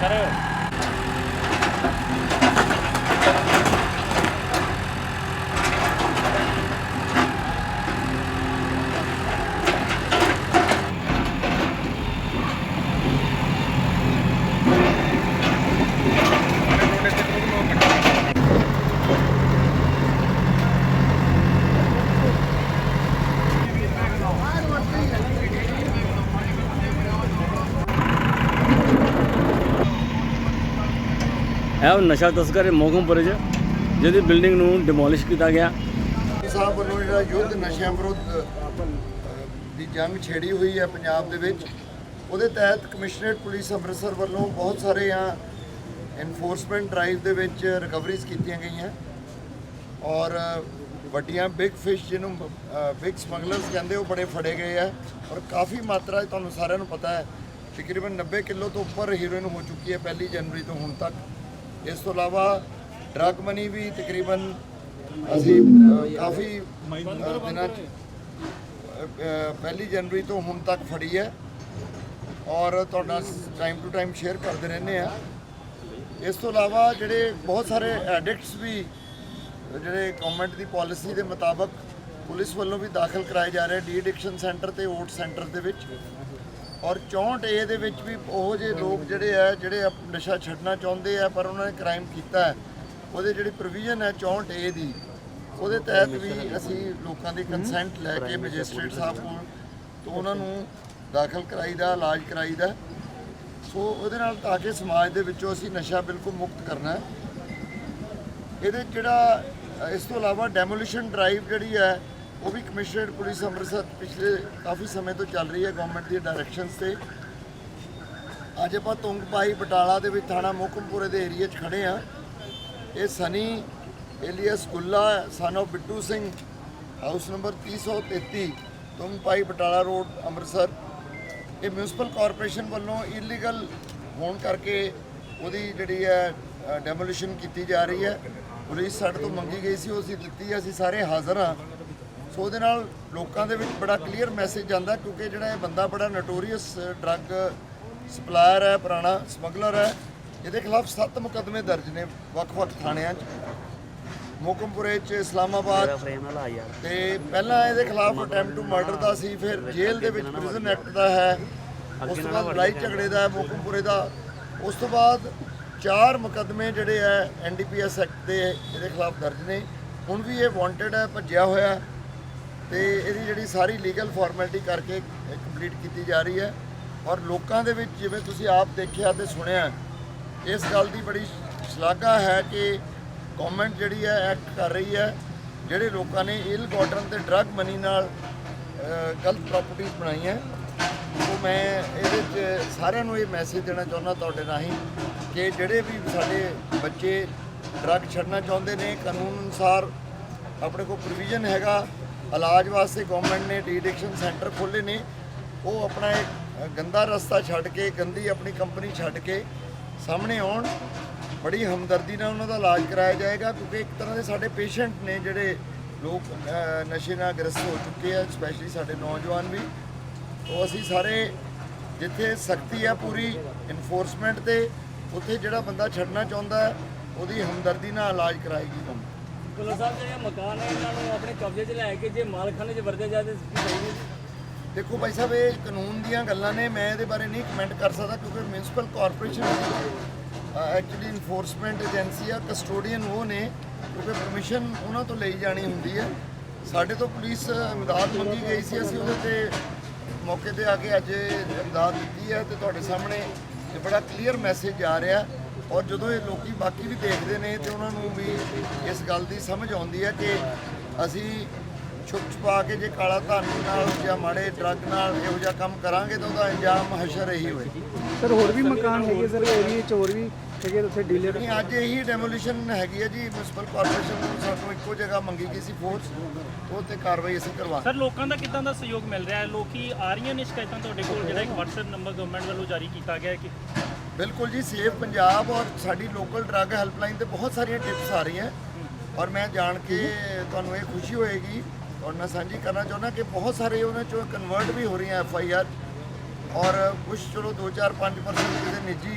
Sir ਇਹ ਉਹ ਨਸ਼ਾ ਤਸਕਰ ਮੋਗਮਪੁਰ 'ਚ ਜਿਹਦੀ ਬਿਲਡਿੰਗ ਨੂੰ ਡਿਮੋਲਿਸ਼ ਕੀਤਾ ਗਿਆ। ਸਾਹਿਬ ਵੱਲੋਂ ਜਿਹੜਾ ਯੁੱਧ ਨਸ਼ਿਆਂ ਵਿਰੁੱਧ ਦੀ ਜੰਗ ਛੇੜੀ ਹੋਈ ਹੈ ਪੰਜਾਬ ਦੇ ਵਿੱਚ, ਉਹਦੇ ਤਹਿਤ ਕਮਿਸ਼ਨਰੇਟ ਪੁਲਿਸ ਅੰਮ੍ਰਿਤਸਰ ਵੱਲੋਂ ਬਹੁਤ ਸਾਰੇ ਆ ਐਨਫੋਰਸਮੈਂਟ ਡਰਾਈਵ ਦੇ ਵਿੱਚ ਰਿਕਵਰੀਜ਼ ਕੀਤੀਆਂ ਗਈਆਂ। ਔਰ ਵੱਡੀਆਂ ਬਿਗ ਫਿਸ਼ ਜਿਹਨੂੰ ਬਿਗ ਸਮਗਲਰਸ ਕਹਿੰਦੇ ਉਹ ਬੜੇ ਫੜੇ ਗਏ ਆ। ਔਰ ਕਾਫੀ ਮਾਤਰਾ ਤੁਹਾਨੂੰ ਸਾਰਿਆਂ ਨੂੰ ਪਤਾ ਹੈ, ਤਕਰੀਬਨ 90 ਕਿਲੋ ਤੋਂ ਉੱਪਰ ਹੀਰੋਇਨ ਹੋ ਚੁੱਕੀ ਹੈ ਪਹਿਲੀ ਜਨਵਰੀ ਤੋਂ ਹੁਣ ਤੱਕ। ਇਸ ਤੋਂ ਇਲਾਵਾ ਡਰਗ ਮਨੀ ਵੀ ਤਕਰੀਬਨ ਅਸੀਂ ਕਾਫੀ ਦਿਨਾਂ 'ਚ ਪਹਿਲੀ ਜਨਵਰੀ ਤੋਂ ਹੁਣ ਤੱਕ ਫੜੀ ਹੈ ਔਰ ਤੁਹਾਡਾ ਟਾਈਮ ਟੂ ਟਾਈਮ ਸ਼ੇਅਰ ਕਰਦੇ ਰਹਿੰਦੇ ਆ ਇਸ ਤੋਂ ਇਲਾਵਾ ਜਿਹੜੇ ਬਹੁਤ ਸਾਰੇ ਐਡਿਕਟਸ ਵੀ, ਜਿਹੜੇ ਗਵਰਨਮੈਂਟ ਦੀ ਪਾਲਿਸੀ ਦੇ ਮੁਤਾਬਕ ਪੁਲਿਸ ਵੱਲੋਂ ਵੀ ਦਾਖਲ ਕਰਾਏ ਜਾ ਰਹੇ ਡੀ ਐਡਿਕਸ਼ਨ ਸੈਂਟਰ ਤੇ ਓਟ ਸੈਂਟਰ ਦੇ ਵਿੱਚ। ਔਰ 64 ਏ ਦੇ ਵਿੱਚ ਵੀ ਉਹ ਜਿਹੇ ਲੋਕ ਜਿਹੜੇ ਆ ਜਿਹੜੇ ਨਸ਼ਾ ਛੱਡਣਾ ਚਾਹੁੰਦੇ ਆ ਪਰ ਉਹਨਾਂ ਨੇ ਕ੍ਰਾਈਮ ਕੀਤਾ ਹੈ ਉਹਦੇ ਜਿਹੜੀ ਪ੍ਰੋਵੀਜ਼ਨ ਹੈ 64 ਏ ਦੀ ਉਹਦੇ ਤਹਿਤ ਵੀ ਅਸੀਂ ਲੋਕਾਂ ਦੀ ਕੰਸੈਂਟ ਲੈ ਕੇ ਮੈਜਿਸਟ੍ਰੇਟ ਸਾਹਿਬ ਕੋਲ ਤੋਂ ਉਹਨਾਂ ਨੂੰ ਦਾਖਲ ਕਰਾਈਦਾ ਇਲਾਜ ਕਰਾਈਦਾ ਸੋ ਉਹਦੇ ਨਾਲ ਤਾਂ ਕਿ ਸਮਾਜ ਦੇ ਵਿੱਚੋਂ ਅਸੀਂ ਨਸ਼ਾ ਬਿਲਕੁਲ ਮੁਕਤ ਕਰਨਾ ਹੈ। ਇਹਦੇ ਜਿਹੜਾ ਇਸ ਤੋਂ ਇਲਾਵਾ ਡੈਮੋਲੀਸ਼ਨ ਡਰਾਈਵ ਜਿਹੜੀ ਹੈ ਉਹ ਵੀ ਕਮਿਸ਼ਨਰੇਟ ਪੁਲਿਸ ਅੰਮ੍ਰਿਤਸਰ ਪਿਛਲੇ ਕਾਫੀ ਸਮੇਂ ਤੋਂ ਚੱਲ ਰਹੀ ਹੈ ਗਵਰਨਮੈਂਟ ਦੀ ਡਾਇਰੈਕਸ਼ਨਸ ਤੇ। ਅੱਜ ਆਪਾਂ ਤੁੰਗਪਾਈ ਬਟਾਲਾ ਦੇ ਵਿੱਚ ਥਾਣਾ ਮੋਕਮਪੁਰੇ ਦੇ ਏਰੀਆ 'ਚ ਖੜੇ ਆ ਇਹ Sunny alias Gulla son of Bittu Singh house number 333 Tungpai Batala road Amritsar. ਇਹ ਮਿਊਨਿਸਪਲ ਕਾਰਪੋਰੇਸ਼ਨ ਵੱਲੋਂ ਇਲੀਗਲ ਹੋਣ ਕਰਕੇ ਉਹਦੀ ਜਿਹੜੀ ਹੈ ਡੈਮੋਲੀਸ਼ਨ ਕੀਤੀ ਜਾ ਰਹੀ ਹੈ। ਪੁਲਿਸ ਸਾਡੇ ਤੋਂ ਮੰਗੀ ਗਈ ਸੀ ਉਹ ਅਸੀਂ ਦਿੱਤੀ ਅਸੀਂ ਸਾਰੇ ਹਾਜ਼ਰ ਹਾਂ। ਸੋ ਉਹਦੇ ਨਾਲ ਲੋਕਾਂ ਦੇ ਵਿੱਚ ਬੜਾ ਕਲੀਅਰ ਮੈਸੇਜ ਜਾਂਦਾ ਕਿਉਂਕਿ ਜਿਹੜਾ ਇਹ ਬੰਦਾ ਬੜਾ ਨਟੋਰੀਅਸ ਡਰੱਗ ਸਪਲਾਇਰ ਹੈ ਪੁਰਾਣਾ ਸਮਗਲਰ ਹੈ ਇਹਦੇ ਖਿਲਾਫ 7 ਮੁਕੱਦਮੇ ਦਰਜ ਨੇ ਵੱਖ-ਵੱਖ ਥਾਣਿਆਂ 'ਚ। ਮੋਕਮਪੁਰੇ 'ਚ ਇਸਲਾਮਾਬਾਦ ਤੇ ਪਹਿਲਾਂ ਇਹਦੇ ਖਿਲਾਫ ਅਟੈਂਪਟ ਟੂ ਮਰਡਰ ਦਾ ਸੀ ਫਿਰ ਜੇਲ੍ਹ ਦੇ ਵਿੱਚ ਪ੍ਰਿਜ਼ਨ ਐਕਟ ਦਾ ਹੈ। ਉਸ ਤੋਂ ਬਾਅਦ ਲੜਾਈ ਝਗੜੇ ਦਾ ਹੈ ਮੋਕਮਪੁਰੇ ਦਾ। ਉਸ ਤੋਂ ਬਾਅਦ ਚਾਰ ਮੁਕੱਦਮੇ ਜਿਹੜੇ ਹੈ ਐਨਡੀਪੀਐਸ ਐਕਟ ਦੇ ਇਹਦੇ ਖਿਲਾਫ ਦਰਜ ਨੇ। ਹੁਣ ਵੀ ਇਹ ਵਾਂਟਡ ਹੈ ਭੱਜਿਆ ਹੋਇਆ ਤੇ ਇਹਦੀ ਜਿਹੜੀ ਸਾਰੀ ਲੀਗਲ ਫਾਰਮੈਲਿਟੀ ਕਰਕੇ ਕੰਪਲੀਟ ਕੀਤੀ ਜਾ ਰਹੀ ਹੈ। ਔਰ ਲੋਕਾਂ ਦੇ ਵਿੱਚ ਜਿਵੇਂ ਤੁਸੀਂ ਆਪ ਦੇਖਿਆ ਤੇ ਸੁਣਿਆ ਇਸ ਗੱਲ ਦੀ ਬੜੀ ਸ਼ਲਾਘਾ ਹੈ ਕਿ ਗਵਰਨਮੈਂਟ ਜਿਹੜੀ ਹੈ ਐਕਟ ਕਰ ਰਹੀ ਹੈ ਜਿਹੜੇ ਲੋਕਾਂ ਨੇ ਇਲ ਗਾਰਡਨ ਤੇ ਡਰੱਗ ਮਨੀ ਨਾਲ ਅ, ਗਲਤ ਪ੍ਰਾਪਰਟੀਆਂ ਬਣਾਈਆਂ। ਉਹ ਮੈਂ ਇਹਦੇ 'ਚ ਸਾਰਿਆਂ ਨੂੰ ਇਹ ਮੈਸੇਜ ਦੇਣਾ ਚਾਹੁੰਦਾ ਤੁਹਾਡੇ ਰਾਹੀਂ ਕਿ ਜਿਹੜੇ ਵੀ ਸਾਡੇ ਬੱਚੇ ਡਰੱਗ ਛੱਡਣਾ ਚਾਹੁੰਦੇ ਨੇ ਕਾਨੂੰਨ ਅਨੁਸਾਰ ਆਪਣੇ ਕੋਲ ਪ੍ਰੋਵੀਜ਼ਨ ਹੈਗਾ। ਇਲਾਜ ਵਾਸਤੇ ਗਵਰਨਮੈਂਟ ਨੇ ਡੀ ਸੈਂਟਰ ਖੋਲ੍ਹੇ ਨੇ। ਉਹ ਆਪਣਾ ਇੱਕ ਗੰਦਾ ਰਸਤਾ ਛੱਡ ਕੇ, ਗੰਦੀ ਆਪਣੀ ਕੰਪਨੀ ਛੱਡ ਕੇ ਸਾਹਮਣੇ ਆਉਣ। ਬੜੀ ਹਮਦਰਦੀ ਨਾਲ ਉਹਨਾਂ ਦਾ ਇਲਾਜ ਕਰਾਇਆ ਜਾਏਗਾ, ਕਿਉਂਕਿ ਇੱਕ ਤਰ੍ਹਾਂ ਦੇ ਸਾਡੇ ਪੇਸ਼ੈਂਟ ਨੇ ਜਿਹੜੇ ਲੋਕ ਨਸ਼ੇ ਨਾਲ ਗ੍ਰਸਤ ਹੋ ਚੁੱਕੇ ਆ ਸਪੈਸ਼ਲੀ ਸਾਡੇ ਨੌਜਵਾਨ ਵੀ। ਉਹ ਅਸੀਂ ਸਾਰੇ ਜਿੱਥੇ ਸਖਤੀ ਆ ਪੂਰੀ ਇਨਫੋਰਸਮੈਂਟ ਤੇ, ਉੱਥੇ ਜਿਹੜਾ ਬੰਦਾ ਛੱਡਣਾ ਚਾਹੁੰਦਾ, ਉਹਦੀ ਹਮਦਰਦੀ ਨਾਲ ਇਲਾਜ ਕਰਾਏਗੀ ਗਵਰਨਮੈਂਟ ਗੁਰੂ ਸਾਹਿਬ, ਜਿਹੜੇ ਮਕਾਨ ਹੈ, ਇਹਨਾਂ ਨੂੰ ਆਪਣੇ ਕਬਜ਼ੇ 'ਚ ਲੈ ਕੇ ਜੇ ਮਾਲਖਾਨੇ 'ਚ ਵਰਤੇ ਜਾਵੇ ਦੇਖੋ ਭਾਈ ਸਾਹਿਬ, ਇਹ ਕਾਨੂੰਨ ਦੀਆਂ ਗੱਲਾਂ ਨੇ, ਮੈਂ ਇਹਦੇ ਬਾਰੇ ਨਹੀਂ ਕਮੈਂਟ ਕਰ ਸਕਦਾ ਕਿਉਂਕਿ municipal corporation actually enforcement agency ਆ ਕਸਟੋਡੀਅਨ ਉਹ ਨੇ, ਕਿਉਂਕਿ ਪਰਮਿਸ਼ਨ ਉਹਨਾਂ ਤੋਂ ਲਈ ਜਾਣੀ ਹੁੰਦੀ ਹੈ। ਸਾਡੇ ਤੋਂ ਪੁਲਿਸ ਇਮਦਾਦ ਮੰਗੀ ਗਈ ਸੀ, ਅਸੀਂ ਉਹਦੇ ਤੇ ਮੌਕੇ ਤੇ ਆ ਕੇ ਅੱਜ ਇਮਦਾਦ ਦਿੱਤੀ ਹੈ ਤੇ ਤੁਹਾਡੇ ਸਾਹਮਣੇ ਇਹ ਬੜਾ ਕਲੀਅਰ ਮੈਸੇਜ ਆ ਰਿਹਾ। ਔਰ ਜਦੋਂ ਇਹ ਲੋਕੀ ਬਾਕੀ ਵੀ ਦੇਖਦੇ ਨੇ ਤੇ ਉਹਨਾਂ ਨੂੰ ਵੀ ਇਸ ਗੱਲ ਦੀ ਸਮਝ ਆਉਂਦੀ ਹੈ ਕਿ ਅਸੀਂ ਛੁਪ ਛੁਪਾ ਕੇ ਜੇ ਕਾਲਾ ਧਨ ਨਾਲ ਜਾਂ ਮਾੜੇ ਡਰੱਗ ਨਾਲ ਇਹੋ ਜਿਹਾ ਕੰਮ ਕਰਾਂਗੇ ਤਾਂ ਉਹਦਾ ਅੰਜਾਮ ਹਸ਼ਰ ਇਹੀ ਹੋਏ। ਸਰ ਹੋਰ ਵੀ ਮਕਾਨ ਹੈਗੇ ਸਰ ਏਰੀਏ ਚ ਹੋਰ ਵੀ ਹੈਗੇ ਉੱਥੇ ਡੀਲਰ ਨਹੀਂ ਅੱਜ ਇਹੀ ਡੈਮੋਲੀਸ਼ਨ ਹੈਗੀ ਹੈ ਜੀ ਮਿਊਨਿਸਪਲ ਕਾਰਪੋਰੇਸ਼ਨ ਨੂੰ ਸਾਨੂੰ ਇੱਕੋ ਜਗ੍ਹਾ ਮੰਗੀ ਗਈ ਸੀ ਫੋਰਸ ਉਹ ਤੇ ਕਾਰਵਾਈ ਅਸੀਂ ਕਰਵਾ ਸਰ ਲੋਕਾਂ ਦਾ ਕਿਦਾਂ ਦਾ ਸਹਿਯੋਗ ਮਿਲ ਰਿਹਾ ਹੈ? ਲੋਕੀ ਆ ਰਹੀਆਂ ਨੇ ਸ਼ਿਕਾਇਤਾਂ ਤੁਹਾਡੇ ਕੋਲ ਜਿਹੜਾ ਇੱਕ WhatsApp ਨੰਬਰ ਗਵਰਨਮੈਂਟ ਵੱਲੋਂ ਜਾਰੀ ਕੀਤਾ ਗਿਆ ਹੈ ਕਿ ਬਿਲਕੁਲ ਜੀ ਸੇਫ ਪੰਜਾਬ ਔਰ ਸਾਡੀ ਲੋਕਲ ਡਰੱਗ ਹੈਲਪਲਾਈਨ ਤੇ ਬਹੁਤ ਸਾਰੀਆਂ ਟਿਪਸ ਆ ਰਹੀਆਂ। ਔਰ ਮੈਂ ਜਾਣ ਕੇ ਤੁਹਾਨੂੰ ਇਹ ਖੁਸ਼ੀ ਹੋਏਗੀ ਔਰ ਮੈਂ ਸਾਂਝੀ ਕਰਨਾ ਚਾਹੁੰਦਾ ਕਿ ਬਹੁਤ ਸਾਰੇ ਉਹਨਾਂ ਚੋਂ ਕਨਵਰਟ ਵੀ ਹੋ ਰਹੀਆਂ ਐਫ ਆਈ ਆਰ ਔਰ ਕੁਝ ਚਲੋ 2 4 5% ਜਿਹੜੇ ਨਿੱਜੀ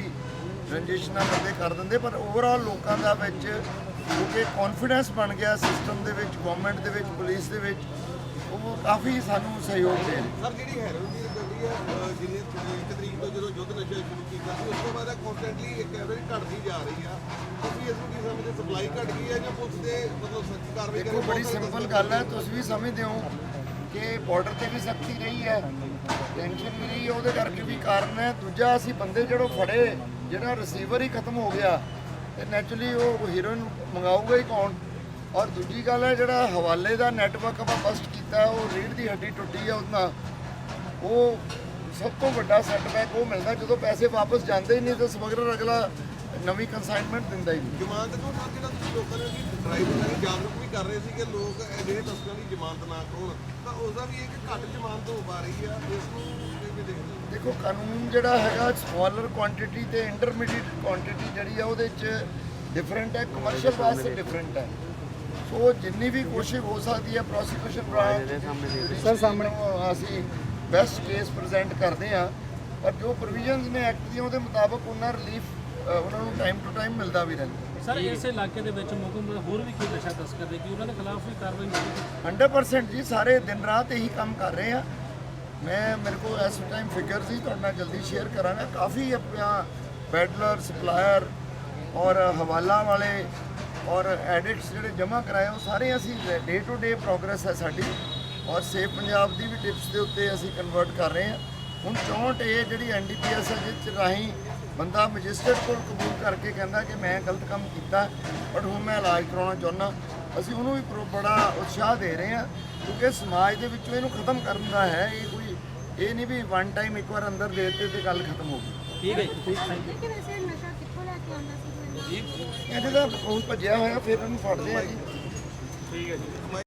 ਰੰਜਿਸ਼ ਨਾਲ ਬੰਦੇ ਕਰ ਦਿੰਦੇ, ਪਰ ਓਵਰਆਲ ਲੋਕਾਂ ਦਾ ਵਿੱਚ ਕਿਉਂਕਿ ਕੌਨਫੀਡੈਂਸ ਬਣ ਗਿਆ ਸਿਸਟਮ ਦੇ ਵਿੱਚ ਗਵਰਨਮੈਂਟ ਦੇ ਵਿੱਚ ਪੁਲਿਸ ਦੇ ਵਿੱਚ, ਉਹ ਕਾਫੀ ਸਾਨੂੰ ਸਹਿਯੋਗ ਦੇ ਰਹੇ। ਸਰ ਜਿਹੜੀ ਹੈਰੋਇਨ ਦੀ ਗੱਡੀ ਹੈ ਅਹ ਜਿੰਨੇ ਇੱਕ ਤਰੀਕ ਤੋਂ ਜਦੋਂ ਯੁੱਧ ਨਸ਼ਾ ਸ਼ੁਰੂ ਕੀਤਾ ਸੀ ਉਸ ਤੋਂ ਬਾਅਦ ਕਨਸਟੈਂਟਲੀ ਇੱਕ ਐਵਰੇਜ ਘਟਦੀ ਜਾ ਰਹੀ ਆ। ਤੁਸੀਂ ਇਸ ਨੂੰ ਕੀ ਸਮਝਦੇ? ਸਪਲਾਈ ਘਟ ਗਈ ਹੈ ਜਾਂ ਪੁਲਿਸ ਦੇ ਮਤਲਬ ਸਖਤ ਕਾਰਵਾਈ ਦੇਖੋ ਬੜੀ ਸਿੰਪਲ ਗੱਲ ਹੈ ਤੁਸੀਂ ਵੀ ਸਮਝਦੇ ਹੋ ਕਿ ਬਾਰਡਰ ਤੇ ਵੀ ਸਖਤੀ ਰਹੀ ਹੈ ਟੈਨਸ਼ਨ ਵੀ ਰਹੀ ਉਹਦੇ ਕਰਕੇ ਵੀ ਕਾਰਨ ਹੈ। ਦੂਜਾ ਅਸੀਂ ਬੰਦੇ ਜਿਹੜੋ ਫੜੇ ਜਿਹੜਾ ਰਿਸੀਵਰ ਹੀ ਖਤਮ ਹੋ ਗਿਆ ਤੇ ਨੈਚੁਰਲੀ ਉਹ ਹੀਰੋਇਨ ਮੰਗਾਊਗਾ ਹੀ ਕੌਣ? ਔਰ ਦੂਜੀ ਗੱਲ ਹੈ ਜਿਹੜਾ ਹਵਾਲੇ ਦਾ ਨੈਟਵਰਕ ਆਪਾਂ ਬਸਟ ਕੀਤਾ ਉਹ ਰੀੜ ਦੀ ਹੱਡੀ ਟੁੱਟੀ ਹੈ ਉਹਦਾ ਉਹ ਸਭ ਤੋਂ ਵੱਡਾ ਸੈਟਬੈਕ ਉਹ ਮਿਲਦਾ ਜਦੋਂ ਪੈਸੇ ਵਾਪਸ ਜਾਂਦੇ ਹੀ ਨਹੀਂ ਤਾਂ ਸਮਗਲਰ ਅਗਲਾ ਨਵੀਂ ਕਨਸਾਈਨਮੈਂਟ ਦਿੰਦਾ ਹੀ ਨਹੀਂ। ਜ਼ਮਾਨਤ ਨੂੰ ਸਰ ਜਿਹੜਾ ਤੁਸੀਂ ਲੋਕਾਂ ਨੇ ਡਰਾਈਵਰਾਂ ਨੂੰ ਜਾਗਰੂਕ ਵੀ ਕਰ ਰਹੇ ਸੀ ਕਿ ਲੋਕ ਅਜਿਹੇ ਤਸਕਰਾਂ ਦੀ ਜ਼ਮਾਨਤ ਨਾ ਕਰਾਉਣ ਤਾਂ ਉਸ ਦਾ ਵੀ ਇੱਕ ਘੱਟ ਜ਼ਮਾਨਤ ਹੋ ਪਾ ਰਹੀ ਆ ਇਸ ਨੂੰ ਦੇਖਦੇ ਦੇਖੋ ਕਾਨੂੰਨ ਜਿਹੜਾ ਹੈਗਾ ਸਮਾਲਰ ਕੁਆਂਟੀਟੀ ਤੇ ਇੰਟਰਮੀਡੀਏਟ ਕੁਆਂਟੀਟੀ ਜਿਹੜੀ ਆ ਉਹਦੇ ਚ ਡਿਫਰੈਂਟ ਹੈ ਕਮਰਸ਼ੀਅਲ ਵਾਸਤੇ ਡਿਫਰੈਂਟ ਹੈ। ਸੋ ਜਿੰਨੀ ਵੀ ਕੋਸ਼ਿਸ਼ ਹੋ ਸਕਦੀ ਹੈ ਪ੍ਰੋਸੀਕਿਊਸ਼ਨ ਬ੍ਰਾਂਚ ਸਰ, ਸਾਹਮਣੇ। ਅਸੀਂ ਬੈਸਟ ਕੇਸ ਪ੍ਰੈਜ਼ੈਂਟ ਕਰਦੇ ਆ ਪਰ ਜੋ ਪ੍ਰੋਵੀਜ਼ਨਸ ਨੇ ਐਕਟ ਦੀਆਂ ਉਹਦੇ ਮੁਤਾਬਕ ਉਹਨਾਂ ਰਿਲੀਫ ਉਹਨਾਂ ਨੂੰ ਟਾਈਮ ਟੂ ਟਾਈਮ ਮਿਲਦਾ ਵੀ ਰਹਿੰਦਾ। ਸਰ ਇਸ ਇਲਾਕੇ ਦੇ ਵਿੱਚ ਮੁਕਮ ਹੋਰ ਵੀ ਕੀ ਨਸ਼ਾ ਤਸਕਰ ਦੇ ਕੀ ਉਹਨਾਂ ਦੇ ਖਿਲਾਫ ਵੀ ਕਾਰਵਾਈ ਹੋਵੇਗੀ 100% ਜੀ ਸਾਰੇ ਦਿਨ ਰਾਤ ਇਹੀ ਕੰਮ ਕਰ ਰਹੇ ਆ। ਮੈਂ ਮੇਰੇ ਕੋਲ ਇਸ ਟਾਈਮ ਫਿਗਰ ਸੀ ਤੁਹਾਡੇ ਨਾਲ ਜਲਦੀ ਸ਼ੇਅਰ ਕਰਾਂਗਾ। ਕਾਫੀ ਆਪਣਾ ਪੈਡਲਰ ਸਪਲਾਇਰ ਔਰ ਹਵਾਲਾ ਵਾਲੇ ਔਰ ਐਡਿਟਸ ਜਿਹੜੇ ਜਮ੍ਹਾਂ ਕਰਾਏ ਉਹ ਸਾਰੇ ਅਸੀਂ ਡੇ ਟੂ ਡੇ ਪ੍ਰੋਗਰੈਸ ਹੈ ਸਾਡੀ। ਔਰ ਸੇਫ ਪੰਜਾਬ ਦੀ ਵੀ ਟਿਪਸ ਦੇ ਉੱਤੇ ਅਸੀਂ ਕਨਵਰਟ ਕਰ ਰਹੇ ਹਾਂ। ਹੁਣ 64 ਇਹ ਜਿਹੜੀ ਐਨਡੀਪੀਐਸ ਹੈ ਜਿਸ ਰਾਹੀਂ ਬੰਦਾ ਮੈਜਿਸਟਰੇਟ ਕੋਲ ਕਬੂਲ ਕਰਕੇ ਕਹਿੰਦਾ ਕਿ ਮੈਂ ਗਲਤ ਕੰਮ ਕੀਤਾ ਬਟ ਹੁਣ ਮੈਂ ਇਲਾਜ ਕਰਾਉਣਾ ਚਾਹੁੰਦਾ। ਅਸੀਂ ਉਹਨੂੰ ਵੀ ਪ੍ਰੋ- ਬੜਾ ਉਤਸ਼ਾਹ ਦੇ ਰਹੇ ਹਾਂ ਕਿਉਂਕਿ ਸਮਾਜ ਦੇ ਵਿੱਚੋਂ ਇਹਨੂੰ ਖਤਮ ਕਰਨ ਦਾ ਹੈ ਇਹ ਕੋਈ ਇਹ ਨਹੀਂ ਵੀ ਵਨ ਟਾਈਮ ਇੱਕ ਵਾਰ ਅੰਦਰ ਦੇ ਦਿੱਤੇ ਤੇ ਗੱਲ ਖਤਮ ਹੋ ਗਈ। ਠੀਕ ਹੈ ਜੀ ਥੈਂਕ ਯੂ ਕਿ ਵੈਸੇ ਨਸ਼ਾ ਕਿੱਥੋਂ ਲੈ ਕੇ ਆਉਂਦਾ ਸੀ ਕੋਈ? ਇਹਦੇ ਦਾ ਹੁਣ ਭੱਜਿਆ ਹੋਇਆ ਫਿਰ ਇਹਨੂੰ ਫੜਦੇ ਆ ਜੀ।